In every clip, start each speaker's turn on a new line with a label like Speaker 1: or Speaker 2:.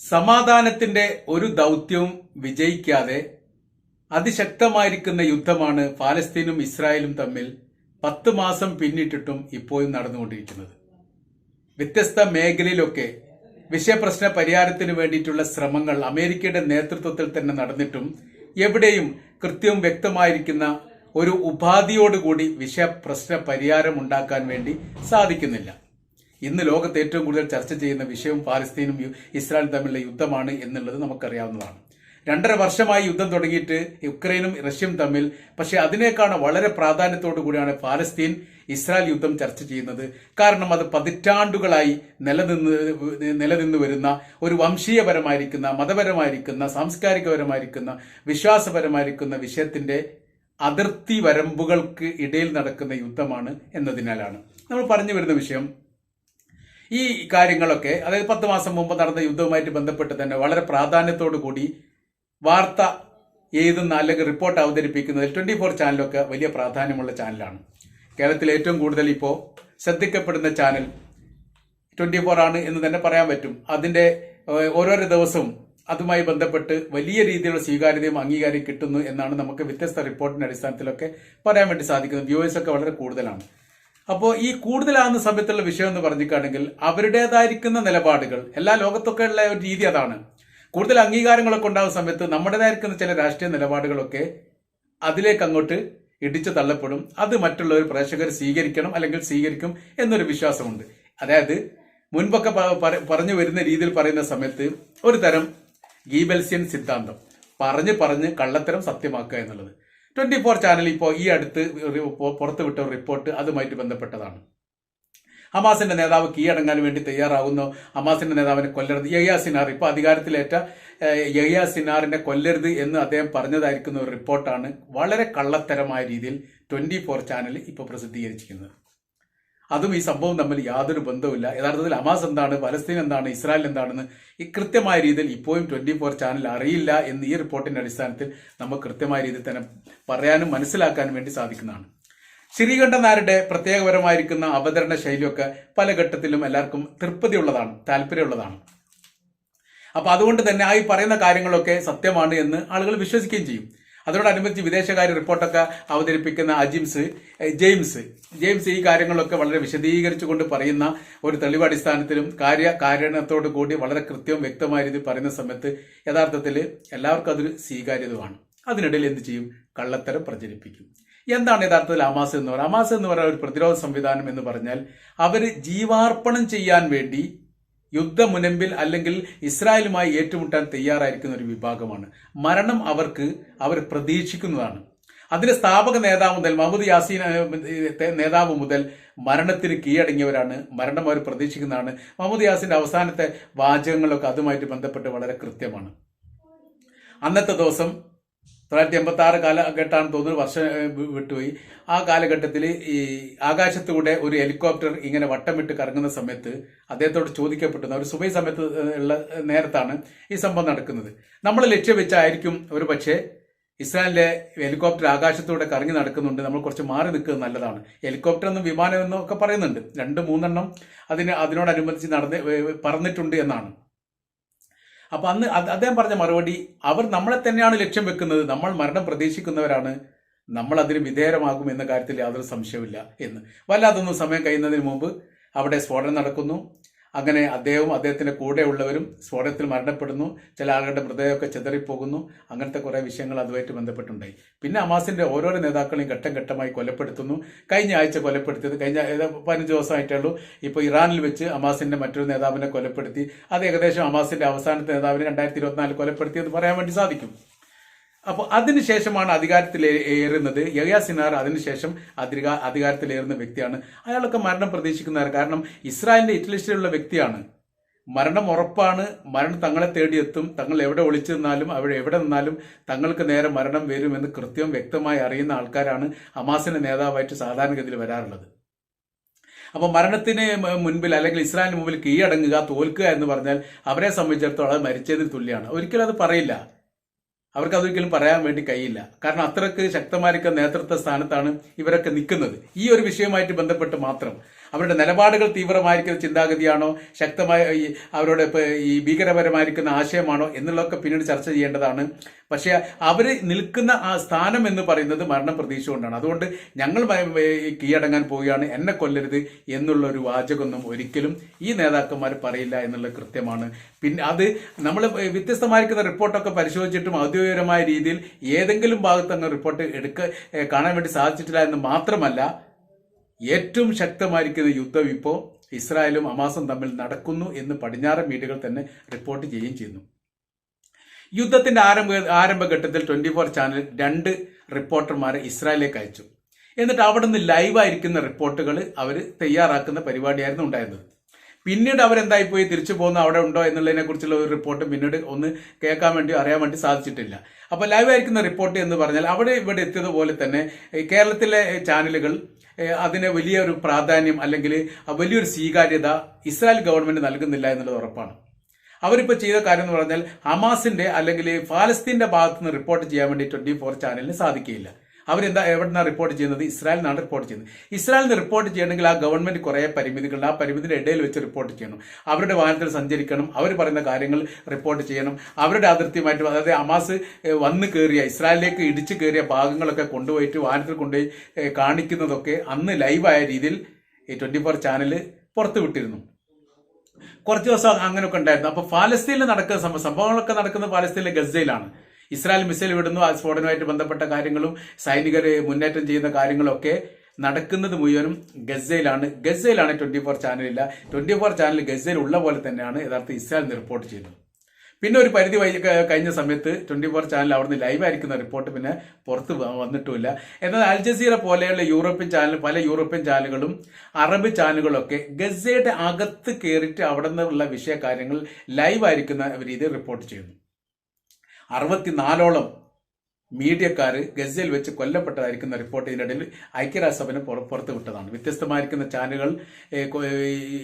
Speaker 1: സമാധാനത്തിന്റെ ഒരു ദൗത്യവും വിജയിക്കാതെ അതിശക്തമായിരിക്കുന്ന യുദ്ധമാണ് പാലസ്തീനും ഇസ്രായേലും തമ്മിൽ പത്ത് മാസം പിന്നിട്ടിട്ടും ഇപ്പോഴും നടന്നുകൊണ്ടിരിക്കുന്നത്. വ്യത്യസ്ത മേഖലയിലൊക്കെ വിഷയപ്രശ്ന പരിഹാരത്തിന് വേണ്ടിയിട്ടുള്ള ശ്രമങ്ങൾ അമേരിക്കയുടെ നേതൃത്വത്തിൽ തന്നെ നടന്നിട്ടും എവിടെയും കൃത്യവും വ്യക്തമായിരിക്കുന്ന ഒരു ഉപാധിയോടുകൂടി വിഷയപ്രശ്ന പരിഹാരം ഉണ്ടാക്കാൻ വേണ്ടി സാധിക്കുന്നില്ല. ഇന്ന് ലോകത്ത് ഏറ്റവും കൂടുതൽ ചർച്ച ചെയ്യുന്ന വിഷയം പാലസ്തീനും ഇസ്രായേലും തമ്മിലുള്ള യുദ്ധമാണ് എന്നുള്ളത് നമുക്കറിയാവുന്നതാണ്. രണ്ടര വർഷമായി യുദ്ധം തുടങ്ങിയിട്ട് യുക്രൈനും റഷ്യയും തമ്മിൽ പക്ഷേ അതിനേക്കാണ് വളരെ പ്രാധാന്യത്തോടു കൂടിയാണ് പാലസ്തീൻ ഇസ്രായേൽ യുദ്ധം ചർച്ച ചെയ്യുന്നത്. കാരണം അത് പതിറ്റാണ്ടുകളായി നിലനിന്ന് നിലനിന്ന് വരുന്ന ഒരു വംശീയപരമായിരിക്കുന്ന മതപരമായിരിക്കുന്ന സാംസ്കാരികപരമായിരിക്കുന്ന വിശ്വാസപരമായിരിക്കുന്ന വിഷയത്തിന്റെ അതിർത്തി വരമ്പുകൾക്ക് ഇടയിൽ നടക്കുന്ന യുദ്ധമാണ് എന്നതിനാലാണ്. നമ്മൾ പറഞ്ഞു വരുന്ന വിഷയം ഈ കാര്യങ്ങളൊക്കെ അതായത് പത്ത് മാസം മുമ്പ് നടന്ന യുദ്ധവുമായിട്ട് ബന്ധപ്പെട്ട് തന്നെ വളരെ പ്രാധാന്യത്തോടു കൂടി വാർത്ത എഴുതുന്ന അല്ലെങ്കിൽ റിപ്പോർട്ട് അവതരിപ്പിക്കുന്നത് ട്വന്റി ഫോർ ചാനലൊക്കെ വലിയ പ്രാധാന്യമുള്ള ചാനലാണ്. കേരളത്തിൽ ഏറ്റവും കൂടുതൽ ഇപ്പോൾ ശ്രദ്ധിക്കപ്പെടുന്ന ചാനൽ ട്വന്റി ഫോർ ആണ് എന്ന് തന്നെ പറയാൻ പറ്റും. അതിന്റെ ഏഹ്, ഓരോരോ ദിവസവും അതുമായി ബന്ധപ്പെട്ട് വലിയ രീതിയിലുള്ള സ്വീകാര്യതയും അംഗീകാരം കിട്ടുന്നു എന്നാണ് നമുക്ക് വ്യത്യസ്ത റിപ്പോർട്ടിന്റെ അടിസ്ഥാനത്തിലൊക്കെ പറയാൻ വേണ്ടി സാധിക്കുന്നത്. വ്യൂവേഴ്സൊക്കെ വളരെ കൂടുതലാണ്. അപ്പോൾ ഈ കൂടുതലാകുന്ന സമയത്തുള്ള വിഷയം എന്ന് പറഞ്ഞിട്ടാണെങ്കിൽ അവരുടേതായിരിക്കുന്ന നിലപാടുകൾ എല്ലാ ലോകത്തൊക്കെ ഉള്ള ഒരു രീതി അതാണ്. കൂടുതൽ അംഗീകാരങ്ങളൊക്കെ ഉണ്ടാകുന്ന സമയത്ത് നമ്മുടേതായിരിക്കുന്ന ചില രാഷ്ട്രീയ നിലപാടുകളൊക്കെ അതിലേക്ക് അങ്ങോട്ട് ഇടിച്ചു തള്ളപ്പെടും. അത് മറ്റുള്ളവർ പ്രേക്ഷകർ സ്വീകരിക്കണം അല്ലെങ്കിൽ സ്വീകരിക്കും എന്നൊരു വിശ്വാസമുണ്ട്. അതായത് മുൻപൊക്കെ പറഞ്ഞു വരുന്ന രീതിയിൽ പറയുന്ന സമയത്ത് ഒരു തരം ഗീബൽസ്യൻ സിദ്ധാന്തം. പറഞ്ഞ് പറഞ്ഞ് കള്ളത്തരം സത്യമാക്കുക എന്നുള്ളത്. ട്വന്റി ഫോർ ചാനൽ ഇപ്പോൾ ഈ അടുത്ത് പുറത്തുവിട്ട ഒരു റിപ്പോർട്ട് അതുമായിട്ട് ബന്ധപ്പെട്ടതാണ്. ഹമാസിന്റെ നേതാവ് കീഴടങ്ങാൻ വേണ്ടി തയ്യാറാകുന്നു ഹമാസിന്റെ നേതാവിനെ കൊല്ലരുത്. യഹ്യ സിനാർ ഇപ്പോൾ അധികാരത്തിലേറ്റ യഹ്യ സിനാറിനെ കൊല്ലരുത് എന്ന് അദ്ദേഹം പറഞ്ഞതായിരിക്കുന്ന ഒരു റിപ്പോർട്ടാണ് വളരെ കള്ളത്തരമായ രീതിയിൽ ട്വന്റി ഫോർ ചാനൽ ഇപ്പോൾ പ്രസിദ്ധീകരിച്ചിരിക്കുന്നത്. അതും ഈ സംഭവം തമ്മിൽ യാതൊരു ബന്ധവുമില്ല. യഥാർത്ഥത്തിൽ അമാസ് എന്താണ് പലസ്തീൻ എന്താണ് ഇസ്രായേൽ എന്താണെന്ന് ഈ കൃത്യമായ രീതിയിൽ ഇപ്പോഴും ട്വന്റി ഫോർ ചാനൽ അറിയില്ല എന്ന് ഈ റിപ്പോർട്ടിന്റെ അടിസ്ഥാനത്തിൽ നമുക്ക് കൃത്യമായ രീതിയിൽ തന്നെ പറയാനും മനസ്സിലാക്കാനും വേണ്ടി സാധിക്കുന്നതാണ്. ശ്രീകണ്ഠൻ നായരുടെ പ്രത്യേകപരമായിരിക്കുന്ന അവതരണ ശൈലിയൊക്കെ പല ഘട്ടത്തിലും എല്ലാവർക്കും തൃപ്തിയുള്ളതാണ് താല്പര്യമുള്ളതാണ്. അപ്പൊ അതുകൊണ്ട് തന്നെ ആ ഈ പറയുന്ന കാര്യങ്ങളൊക്കെ സത്യമാണ് എന്ന് ആളുകൾ വിശ്വസിക്കുകയും ചെയ്യും. അതോടനുബന്ധിച്ച് വിദേശകാര്യ റിപ്പോർട്ടൊക്കെ അവതരിപ്പിക്കുന്ന അജിംസ് ജെയിംസ്. ജെയിംസ് ഈ കാര്യങ്ങളൊക്കെ വളരെ വിശദീകരിച്ചുകൊണ്ട് പറയുന്ന ഒരു തെളിവടിസ്ഥാനത്തിലും കാര്യ കാരണത്തോടു കൂടി വളരെ കൃത്യവും വ്യക്തമായ രീതിയിൽ പറയുന്ന സമയത്ത് യഥാർത്ഥത്തിൽ എല്ലാവർക്കും അതൊരു സ്വീകാര്യതമാണ് അതിനിടയിൽ എന്ത് ചെയ്യും? കള്ളത്തരം പ്രചരിപ്പിക്കും. എന്താണ് യഥാർത്ഥത്തിൽ അമാസ് എന്ന് പറയുന്നത്? അമാസ് എന്ന് പറയുന്ന ഒരു പ്രതിരോധ സംവിധാനം എന്ന് പറഞ്ഞാൽ അവർ ജീവാർപ്പണം ചെയ്യാൻ വേണ്ടി യുദ്ധമുനമ്പിൽ അല്ലെങ്കിൽ ഇസ്രായേലുമായി ഏറ്റുമുട്ടാൻ തയ്യാറായിരിക്കുന്ന ഒരു വിഭാഗമാണ്. മരണം അവർക്ക് അവർ പ്രതീക്ഷിക്കുന്നതാണ്. അതിന്റെ സ്ഥാപക നേതാവ് മുതൽ മഹമ്മദ് യാസീൻ നേതാവ് മുതൽ മരണത്തിന് കീഴടങ്ങിയവരാണ്. മരണം അവർ പ്രതീക്ഷിക്കുന്നതാണ്. മഹമ്മദ് യാസിന്റെ അവസാനത്തെ വാചകങ്ങളൊക്കെ അതുമായിട്ട് ബന്ധപ്പെട്ട് വളരെ കൃത്യമാണ്. അന്നത്തെ ദിവസം തൊള്ളായിരത്തി എൺപത്തി ആറ് കാലഘട്ടമാണ് തോന്നുന്നു വർഷം വിട്ടുപോയി. ആ കാലഘട്ടത്തിൽ ഈ ആകാശത്തൂടെ ഒരു ഹെലികോപ്റ്റർ ഇങ്ങനെ വട്ടമിട്ട് കറങ്ങുന്ന സമയത്ത് അദ്ദേഹത്തോട് ചോദിക്കപ്പെട്ടുന്ന ഒരു സുബൈ സമയത്ത് ഉള്ള നേരത്താണ് ഈ സംഭവം നടക്കുന്നത്. നമ്മൾ ലക്ഷ്യം വെച്ചായിരിക്കും ഒരു പക്ഷേ ഇസ്രായേലിലെ ഹെലികോപ്റ്റർ ആകാശത്തൂടെ കറങ്ങി നടക്കുന്നുണ്ട്. നമ്മൾ കുറച്ച് മാറി നിൽക്കുന്നത് നല്ലതാണ്. ഹെലികോപ്റ്റർ എന്നും വിമാനം എന്നും ഒക്കെ പറയുന്നുണ്ട്. രണ്ട് മൂന്നെണ്ണം അതിന് അതിനോടനുബന്ധിച്ച് നടന്ന് പറന്നിട്ടുണ്ട് എന്നാണ്. അപ്പൊ അന്ന് അദ്ദേഹം പറഞ്ഞ മറുപടി അവർ നമ്മളെ തന്നെയാണ് ലക്ഷ്യം വെക്കുന്നത് നമ്മൾ മരണം പ്രതീക്ഷിക്കുന്നവരാണ് നമ്മൾ അതിന് വിധേയരമാകും എന്ന കാര്യത്തിൽ യാതൊരു സംശയമില്ല എന്ന്. വല്ലാതൊന്നും സമയം കഴിയുന്നതിന് മുമ്പ് അവിടെ സ്ഫോടനം നടക്കുന്നു. അങ്ങനെ അദ്ദേഹവും അദ്ദേഹത്തിന്റെ കൂടെയുള്ളവരും സ്ഫോടനത്തിൽ മരണപ്പെടുന്നു. ചില ആളുകളുടെ മൃതദേഹമൊക്കെ ചെതറിപ്പോകുന്നു. അങ്ങനത്തെ കുറേ വിഷയങ്ങൾ അതുമായിട്ട് ബന്ധപ്പെട്ടുണ്ടായി. പിന്നെ അമാസിന്റെ ഓരോരോ നേതാക്കളെയും ഘട്ടം ഘട്ടമായി കൊലപ്പെടുത്തുന്നു. കഴിഞ്ഞ ആഴ്ച കൊലപ്പെടുത്തിയത് കഴിഞ്ഞ പതിനഞ്ച് ദിവസമായിട്ടുള്ളൂ ഇപ്പോൾ ഇറാനിൽ വെച്ച് അമാസിന്റെ മറ്റൊരു നേതാവിനെ കൊലപ്പെടുത്തി. അത് ഏകദേശം അമാസിന്റെ അവസാനത്തെ നേതാവിനെ രണ്ടായിരത്തി ഇരുപത്തിനാലിൽ കൊലപ്പെടുത്തിയെന്ന് പറയാൻ വേണ്ടി സാധിക്കും. അപ്പോൾ അതിനുശേഷമാണ് അധികാരത്തിൽ ഏറുന്നത്. യഹ്യ സിനാർ അതിനുശേഷം അധികാരത്തിൽ അധികാരത്തിലേറുന്ന വ്യക്തിയാണ്. അയാളൊക്കെ മരണം പ്രതീക്ഷിക്കുന്നവർ കാരണം ഇസ്രായേലിന്റെ ഇറ്റലിസ്റ്റിലുള്ള വ്യക്തിയാണ്. മരണം ഉറപ്പാണ്. മരണം തങ്ങളെ തേടിയെത്തും. തങ്ങൾ എവിടെ ഒളിച്ചു നിന്നാലും അവിടെ എവിടെ നിന്നാലും തങ്ങൾക്ക് നേരെ മരണം വരുമെന്ന് കൃത്യം വ്യക്തമായി അറിയുന്ന ആൾക്കാരാണ് അമാസിന്റെ നേതാവായിട്ട് സാധാരണഗതിയിൽ വരാറുള്ളത്. അപ്പൊ മരണത്തിന് മുൻപിൽ അല്ലെങ്കിൽ ഇസ്രായേലിന് മുമ്പിൽ കീഴടങ്ങുക തോൽക്കുക എന്ന് പറഞ്ഞാൽ അവരെ സംബന്ധിച്ചിടത്തോളം അത് മരിച്ചതിന് തുല്യമാണ്. ഒരിക്കലും അത് പറയില്ല. അവർക്ക് അതൊരിക്കലും പറയാൻ വേണ്ടി കഴിയില്ല. കാരണം അത്രയ്ക്ക് ശക്തമായിരിക്കുന്ന നേതൃത്വ സ്ഥാനത്താണ് ഇവരൊക്കെ നിൽക്കുന്നത്. ഈ ഒരു വിഷയവുമായിട്ട് ബന്ധപ്പെട്ട് മാത്രം. അവരുടെ നിലപാടുകൾ തീവ്രമായിരിക്കുന്ന ചിന്താഗതിയാണോ? ശക്തമായ ഈ അവരുടെ ഈ ഭീകരപരമായിരിക്കുന്ന ആശയമാണോ? എന്നുള്ളതൊക്കെ പിന്നീട് ചർച്ച ചെയ്യേണ്ടതാണ്. പക്ഷേ അവർ നിൽക്കുന്ന ആ സ്ഥാനം എന്ന് പറയുന്നത് മരണം പ്രതീക്ഷ അതുകൊണ്ട് ഞങ്ങൾ കീഴടങ്ങാൻ പോവുകയാണ്. എന്നെ കൊല്ലരുത് എന്നുള്ള ഒരു വാചകമൊന്നും ഒരിക്കലും ഈ നേതാക്കന്മാർ പറയില്ല എന്നുള്ളത് കൃത്യമാണ്. പിന്നെ അത് നമ്മൾ വ്യത്യസ്തമായിരിക്കുന്ന റിപ്പോർട്ടൊക്കെ പരിശോധിച്ചിട്ടും ഔദ്യോഗികമായ രീതിയിൽ ഏതെങ്കിലും ഭാഗത്ത് അങ്ങ് റിപ്പോർട്ട് എടുക്ക കാണാൻ വേണ്ടി സാധിച്ചിട്ടില്ല എന്ന് മാത്രമല്ല ഏറ്റവും ശക്തമായിരിക്കുന്ന യുദ്ധം ഇപ്പോൾ ഇസ്രായേലും ഹമാസും തമ്മിൽ നടക്കുന്നു എന്ന് പടിഞ്ഞാറൻ മീഡിയകൾ തന്നെ റിപ്പോർട്ട് ചെയ്യുകയും ചെയ്യുന്നു. യുദ്ധത്തിന്റെ ആരംഭ ആരംഭഘട്ടത്തിൽ ട്വന്റി ഫോർ ചാനൽ രണ്ട് റിപ്പോർട്ടർമാരെ ഇസ്രായേലേക്ക് അയച്ചു. എന്നിട്ട് അവിടെ നിന്ന് ലൈവായിരിക്കുന്ന റിപ്പോർട്ടുകൾ അവർ തയ്യാറാക്കുന്ന പരിപാടിയായിരുന്നു ഉണ്ടായിരുന്നത്. പിന്നീട് അവരെന്തായി പോയി? തിരിച്ചു പോകുന്ന അവിടെ ഉണ്ടോ എന്നുള്ളതിനെ കുറിച്ചുള്ള ഒരു റിപ്പോർട്ട് പിന്നീട് ഒന്ന് കേൾക്കാൻ വേണ്ടി അറിയാൻ വേണ്ടി സാധിച്ചിട്ടില്ല. അപ്പോൾ ലൈവായിരിക്കുന്ന റിപ്പോർട്ട് എന്ന് പറഞ്ഞാൽ അവിടെ ഇവിടെ എത്തിയതുപോലെ തന്നെ കേരളത്തിലെ ചാനലുകൾ അതിന് വലിയൊരു പ്രാധാന്യം അല്ലെങ്കിൽ വലിയൊരു സ്വീകാര്യത ഇസ്രായേൽ ഗവൺമെന്റ് നൽകുന്നില്ല എന്നുള്ളത് ഉറപ്പാണ്. അവരിപ്പോൾ ചെയ്ത കാര്യം എന്ന് പറഞ്ഞാൽ ഹമാസിന്റെ അല്ലെങ്കിൽ ഫാലസ്തീന്റെ ഭാഗത്തുനിന്ന് റിപ്പോർട്ട് ചെയ്യാൻ വേണ്ടി ട്വന്റി ഫോർ ചാനലിന് സാധിക്കുകയില്ല. അവരെന്താ എവിടെന്നാണ് റിപ്പോർട്ട് ചെയ്യുന്നത്? ഇസ്രായേലിൽ നിന്നാണ് റിപ്പോർട്ട് ചെയ്യുന്നത്. ഇസ്രായേലിൽ നിന്ന് റിപ്പോർട്ട് ചെയ്യണമെങ്കിൽ ആ ഗവൺമെന്റ് കുറേ പരിമിതികളുണ്ട്. ആ പരിമിതിയുടെ ഇടയിൽ വെച്ച് റിപ്പോർട്ട് ചെയ്യണം. അവരുടെ വാഹനത്തിൽ സഞ്ചരിക്കണം. അവർ പറയുന്ന കാര്യങ്ങൾ റിപ്പോർട്ട് ചെയ്യണം. അവരുടെ അതിർത്തിയുമായിട്ട് അതായത് അമാസ് വന്ന് കയറിയ ഇസ്രായേലിലേക്ക് ഇടിച്ചു കയറിയ ഭാഗങ്ങളൊക്കെ കൊണ്ടുപോയിട്ട് വാഹനത്തിൽ കൊണ്ടുപോയി കാണിക്കുന്നതൊക്കെ അന്ന് ലൈവായ രീതിയിൽ ട്വന്റി ഫോർ ചാനൽ പുറത്തു വിട്ടിരുന്നു. കുറച്ച് ദിവസം അങ്ങനെയൊക്കെ ഉണ്ടായിരുന്നു. അപ്പൊ ഫാലസ്തീനിൽ നടക്കുന്ന സംഭവങ്ങളൊക്കെ നടക്കുന്നത് ഫാലസ്തീനിലെ ഗസയിലാണ്. ഇസ്രായേൽ മിസൈൽ വിടുന്നു ആ സ്ഫോടനവുമായിട്ട് ബന്ധപ്പെട്ട കാര്യങ്ങളും സൈനികർ മുന്നേറ്റം ചെയ്യുന്ന കാര്യങ്ങളൊക്കെ നടക്കുന്നത് മുഴുവനും ഗസയിലാണ്. ഗസയിലാണ് ട്വന്റി ഫോർ ചാനലില്ല ട്വന്റി ഫോർ ചാനൽ ഗസയിൽ ഉള്ള പോലെ തന്നെയാണ് യഥാർത്ഥ ഇസ്രായേൽ റിപ്പോർട്ട് ചെയ്യുന്നത്. പിന്നെ ഒരു പരിധി കഴിഞ്ഞ സമയത്ത് ട്വന്റി ഫോർ ചാനൽ അവിടുന്ന് ലൈവ് ആയിരിക്കുന്ന റിപ്പോർട്ട് പിന്നെ പുറത്ത് വന്നിട്ടുമില്ല. എന്നാൽ അൽ ജസീറ പോലെയുള്ള യൂറോപ്യൻ ചാനൽ പല യൂറോപ്യൻ ചാനലുകളും അറബ് ചാനലുകളൊക്കെ ഗസയുടെ അകത്ത് കയറിയിട്ട് അവിടെ നിന്നുള്ള വിഷയകാര്യങ്ങൾ ലൈവ് ആയിരിക്കുന്ന രീതിയിൽ റിപ്പോർട്ട് ചെയ്യുന്നു. അറുപത്തിനാലോളം മീഡിയക്കാർ ഗസയിൽ വെച്ച് കൊല്ലപ്പെട്ടതായിരിക്കുന്ന റിപ്പോർട്ട് ഇതിനിടയിൽ പുറ- പുറത്ത് വിട്ടതാണ് വ്യത്യസ്തമായിരിക്കുന്ന ചാനലുകൾ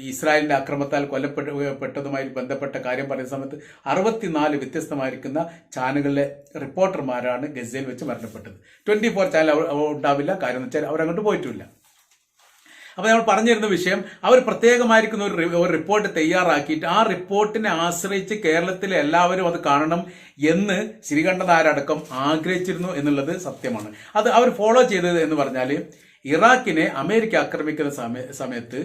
Speaker 1: ഇസ്രായേലിന്റെ അക്രമത്താൽ കൊല്ലപ്പെട്ടതുമായി ബന്ധപ്പെട്ട കാര്യം പറയുന്ന സമയത്ത് അറുപത്തിനാല് വ്യത്യസ്തമായിരിക്കുന്ന ചാനലുകളിലെ റിപ്പോർട്ടർമാരാണ് ഗസയിൽ വെച്ച് മരണപ്പെട്ടത്. ട്വന്റി ഫോർ ചാനൽ ഉണ്ടാവില്ല. കാര്യം എന്ന് വെച്ചാൽ അവരങ്ങോട്ട് പോയിട്ടില്ല. അപ്പൊ നമ്മൾ പറഞ്ഞിരുന്ന വിഷയം അവർ പ്രത്യേകമായിരിക്കുന്ന ഒരു റിപ്പോർട്ട് തയ്യാറാക്കിയിട്ട് ആ റിപ്പോർട്ടിനെ ആശ്രയിച്ച് കേരളത്തിലെ എല്ലാവരും അത് കാണണം എന്ന് ശ്രീകണ്ഠനാരടക്കം ആഗ്രഹിച്ചിരുന്നു എന്നുള്ളത് സത്യമാണ്. അത് അവർ ഫോളോ ചെയ്തത് എന്ന് പറഞ്ഞാൽ ഇറാഖിനെ അമേരിക്ക ആക്രമിക്കുന്ന സമയ സമയത്ത്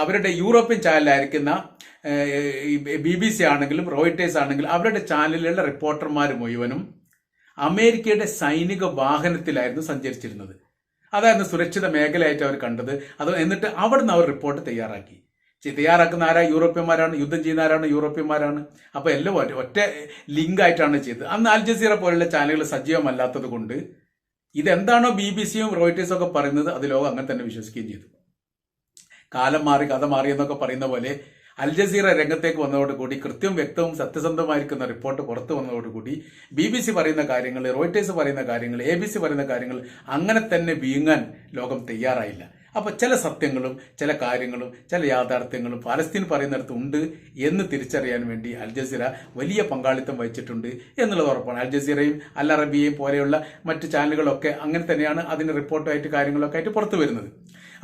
Speaker 1: അവരുടെ യൂറോപ്യൻ ചാനലായിരിക്കുന്ന ബി ബി സി ആണെങ്കിലും റോയിറ്റേഴ്സ് ആണെങ്കിലും അവരുടെ ചാനലിലുള്ള റിപ്പോർട്ടർമാർ മുഴുവനും അമേരിക്കയുടെ സൈനിക വാഹനത്തിലായിരുന്നു സഞ്ചരിച്ചിരുന്നത്. അതായിരുന്നു സുരക്ഷിത മേഖലയായിട്ട് അവർ കണ്ടത്. അത് എന്നിട്ട് അവിടുന്ന് അവർ റിപ്പോർട്ട് തയ്യാറാക്കി. തയ്യാറാക്കുന്ന ആരാ? യൂറോപ്യന്മാരാണ് യുദ്ധം ചെയ്യുന്ന ആരാണ് യൂറോപ്യന്മാരാണ്. അപ്പൊ എല്ലാം ഒറ്റ- ഒറ്റ ലിങ്ക് ആയിട്ടാണ് ചെയ്തത്. അന്ന് അൽ ജസീറ പോലുള്ള ചാനലുകൾ സജീവമല്ലാത്തത് കൊണ്ട് ഇതെന്താണോ ബി ബി സിയും റോയിറ്റേഴ്സും ഒക്കെ പറയുന്നത് അത് ലോകം അങ്ങനെ തന്നെ വിശ്വസിക്കുകയും ചെയ്തു. കാലം മാറി കഥ മാറി എന്നൊക്കെ പറയുന്ന പോലെ അൽ ജസീറ രംഗത്തേക്ക് വന്നതോടുകൂടി കൃത്യം വ്യക്തവും സത്യസന്ധമായിരിക്കുന്ന റിപ്പോർട്ട് പുറത്തു വന്നതോടുകൂടി ബി ബി സി പറയുന്ന കാര്യങ്ങൾ റോയിറ്റേഴ്സ് പറയുന്ന കാര്യങ്ങൾ എ ബി സി പറയുന്ന കാര്യങ്ങൾ അങ്ങനെ തന്നെ വീങ്ങാൻ ലോകം തയ്യാറായില്ല. അപ്പോൾ ചില സത്യങ്ങളും ചില കാര്യങ്ങളും ചില യാഥാർത്ഥ്യങ്ങളും പാലസ്തീൻ പറയുന്നിടത്ത് ഉണ്ട് എന്ന് തിരിച്ചറിയാൻ വേണ്ടി അൽ ജസീറ വലിയ പങ്കാളിത്തം വഹിച്ചിട്ടുണ്ട് എന്നുള്ളത് ഉറപ്പാണ്. അൽ ജസീറയും അൽ അറബിയയും പോലെയുള്ള മറ്റ് ചാനലുകളൊക്കെ അങ്ങനെ തന്നെയാണ് അതിന് റിപ്പോർട്ടായിട്ട് കാര്യങ്ങളൊക്കെ ആയിട്ട് പുറത്തു വരുന്നത്.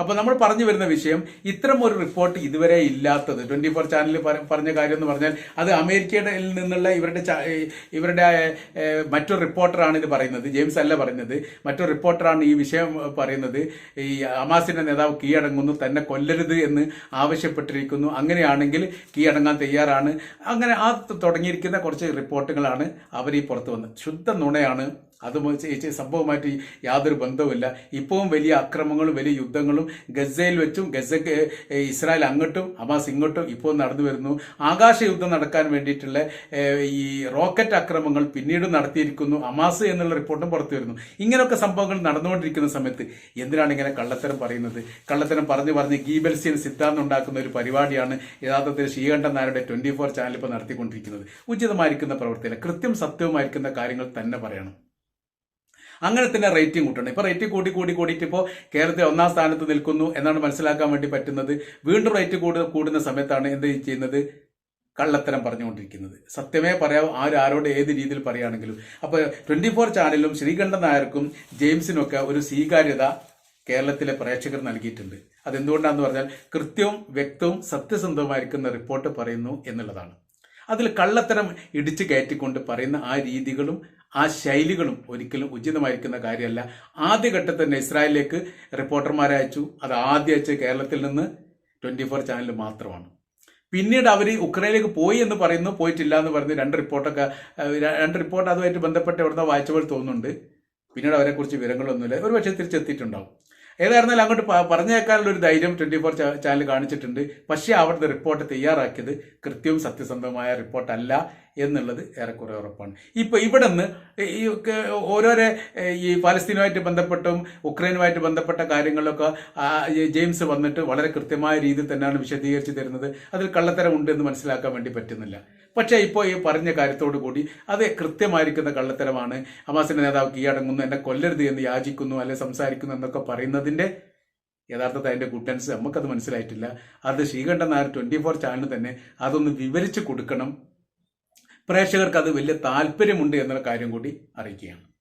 Speaker 1: അപ്പൊ നമ്മൾ പറഞ്ഞു വരുന്ന വിഷയം ഇത്തരം ഒരു റിപ്പോർട്ട് ഇതുവരെ ഇല്ലാത്തത്. ട്വന്റി ഫോർ ചാനലിൽ പറഞ്ഞ കാര്യം എന്ന് പറഞ്ഞാൽ അത് അമേരിക്കയുടെ നിന്നുള്ള ഇവരുടെ ഇവരുടെ മറ്റൊരു റിപ്പോർട്ടറാണ് ഇത് പറയുന്നത്. ജെയിംസ് അല്ല പറയുന്നത്. മറ്റൊരു റിപ്പോർട്ടറാണ് ഈ വിഷയം പറയുന്നത്. ഈ ഹമാസിന്റെ നേതാവ് കീഴടങ്ങുന്നു തന്നെ കൊല്ലരുത് എന്ന് ആവശ്യപ്പെട്ടിരിക്കുന്നു. അങ്ങനെയാണെങ്കിൽ കീഴടങ്ങാൻ തയ്യാറാണ്. അങ്ങനെ ആ തുടങ്ങിയിരിക്കുന്ന കുറച്ച് റിപ്പോർട്ടുകളാണ് അവർ ഈ പുറത്തു വന്നത്. ശുദ്ധ നുണയാണ് അത് സംഭവമായിട്ട് യാതൊരു ബന്ധവുമില്ല. ഇപ്പോഴും വലിയ അക്രമങ്ങളും വലിയ യുദ്ധങ്ങളും ഗസയിൽ വെച്ചും ഗസക്ക് ഇസ്രായേൽ അങ്ങോട്ടും ഹമാസ് ഇങ്ങോട്ടും ഇപ്പോൾ നടന്നു വരുന്നു. ആകാശ യുദ്ധം നടക്കാൻ വേണ്ടിയിട്ടുള്ള ഈ റോക്കറ്റ് അക്രമങ്ങൾ പിന്നീട് നടത്തിയിരിക്കുന്നു ഹമാസ് എന്നുള്ള റിപ്പോർട്ടും പുറത്തു വരുന്നു. ഇങ്ങനെയൊക്കെ സംഭവങ്ങൾ നടന്നുകൊണ്ടിരിക്കുന്ന സമയത്ത് എന്തിനാണ് ഇങ്ങനെ കള്ളത്തരം പറയുന്നത്? കള്ളത്തരം പറഞ്ഞു പറഞ്ഞ് ഗീബൽസിയൻ സിദ്ധാന്തം ഉണ്ടാക്കുന്ന ഒരു പരിപാടിയാണ് യഥാർത്ഥത്തിൽ ശ്രീകണ്ഠൻ നായരുടെ ട്വന്റി ഫോർ ചാനൽ ഇപ്പോൾ നടത്തിക്കൊണ്ടിരിക്കുന്നത്. ഉചിതമായിരിക്കുന്ന പ്രവൃത്തിയില്ല കൃത്യം സത്യവുമായിരിക്കുന്ന കാര്യങ്ങൾ തന്നെ പറയണം. അങ്ങനെ തന്നെ റേറ്റിംഗ് കൂട്ടണം. ഇപ്പൊ റേറ്റ് കൂടി കൂടി കൂടിയിട്ട് ഇപ്പോൾ കേരളത്തിൽ ഒന്നാം സ്ഥാനത്ത് നിൽക്കുന്നു എന്നാണ് മനസ്സിലാക്കാൻ വേണ്ടി പറ്റുന്നത്. വീണ്ടും റേറ്റ് കൂടു കൂടുന്ന സമയത്താണ് എന്ത് ചെയ്യുന്നത്? കള്ളത്തരം പറഞ്ഞുകൊണ്ടിരിക്കുന്നത്. സത്യമേ പറയാം ആര് ആരോട് ഏത് രീതിയിൽ പറയുകയാണെങ്കിലും. അപ്പോൾ ട്വന്റി ഫോർ ചാനലും ശ്രീകണ്ഠൻ നായർക്കും ജെയിംസിനൊക്കെ ഒരു സ്വീകാര്യത കേരളത്തിലെ പ്രേക്ഷകർ നൽകിയിട്ടുണ്ട്. അതെന്തുകൊണ്ടാന്ന് പറഞ്ഞാൽ കൃത്യവും വ്യക്തവും സത്യസന്ധവുമായിരിക്കുന്ന റിപ്പോർട്ട് പറയുന്നു എന്നുള്ളതാണ്. അതിൽ കള്ളത്തരം ഇടിച്ചു കയറ്റിക്കൊണ്ട് പറയുന്ന ആ രീതികളും ആ ശൈലികളും ഒരിക്കലും ഉചിതമായിരിക്കുന്ന കാര്യമല്ല. ആദ്യഘട്ടത്തിൽ തന്നെ ഇസ്രായേലിലേക്ക് റിപ്പോർട്ടർമാരെ അയച്ചു. അത് ആദ്യം അയച്ച് കേരളത്തിൽ നിന്ന് ട്വന്റി ഫോർ ചാനൽ മാത്രമാണ്. പിന്നീട് അവർ ഉക്രൈനിലേക്ക് പോയി എന്ന് പറയുന്നു. പോയിട്ടില്ല എന്ന് പറയുന്നു രണ്ട് റിപ്പോർട്ടൊക്കെ രണ്ട് റിപ്പോർട്ട് അതുമായിട്ട് ബന്ധപ്പെട്ട് എവിടുന്ന വായിച്ച പോലെ തോന്നുന്നുണ്ട്. പിന്നീട് അവരെക്കുറിച്ച് വിവരങ്ങളൊന്നുമില്ല. ഒരു പക്ഷേ തിരിച്ചെത്തിയിട്ടുണ്ടാവും. ഏതായിരുന്നാലും അങ്ങോട്ട് പറഞ്ഞേക്കാനുള്ള ഒരു ധൈര്യം ട്വന്റി ഫോർ ചാനൽ കാണിച്ചിട്ടുണ്ട്. പക്ഷേ അവിടുത്തെ റിപ്പോർട്ട് തയ്യാറാക്കിയത് കൃത്യവും സത്യസന്ധമായ റിപ്പോർട്ടല്ല. എന്നുള്ളത് ഏറെക്കുറെ ഉറപ്പാണ്. ഇപ്പൊ ഇവിടെ നിന്ന് ഈ ഓരോരോ ഈ പാലസ്തീനുമായിട്ട് ബന്ധപ്പെട്ടും ഉക്രൈനുമായിട്ട് ബന്ധപ്പെട്ട കാര്യങ്ങളിലൊക്കെ ജെയിംസ് വന്നിട്ട് വളരെ കൃത്യമായ രീതിയിൽ തന്നെയാണ് വിശദീകരിച്ച് തരുന്നത്. അതിൽ കള്ളത്തരം ഉണ്ട് എന്ന് മനസ്സിലാക്കാൻ വേണ്ടി പറ്റുന്നില്ല. പക്ഷേ ഇപ്പോൾ ഈ പറഞ്ഞ കാര്യത്തോടു കൂടി അത് കൃത്യമായിരിക്കുന്ന കള്ളത്തരമാണ്. ഹമാസിന്റെ നേതാവ് കീഴടങ്ങുന്നു എന്നെ കൊല്ലരുത് എന്ന് യാചിക്കുന്നു അല്ലെ സംസാരിക്കുന്നു എന്നൊക്കെ പറയുന്നതിന്റെ യഥാർത്ഥത്തിൽ അതിന്റെ ഗുഡൻസ് നമുക്കത് മനസ്സിലായിട്ടില്ല. അത് Sreekandan Nair twenty four channel തന്നെ അതൊന്ന് വിവരിച്ചു കൊടുക്കണം. പ്രേക്ഷകർക്ക് അത് വലിയ താല്പര്യമുണ്ട് എന്നുള്ള കാര്യം കൂടി അറിയിക്കുകയാണ്.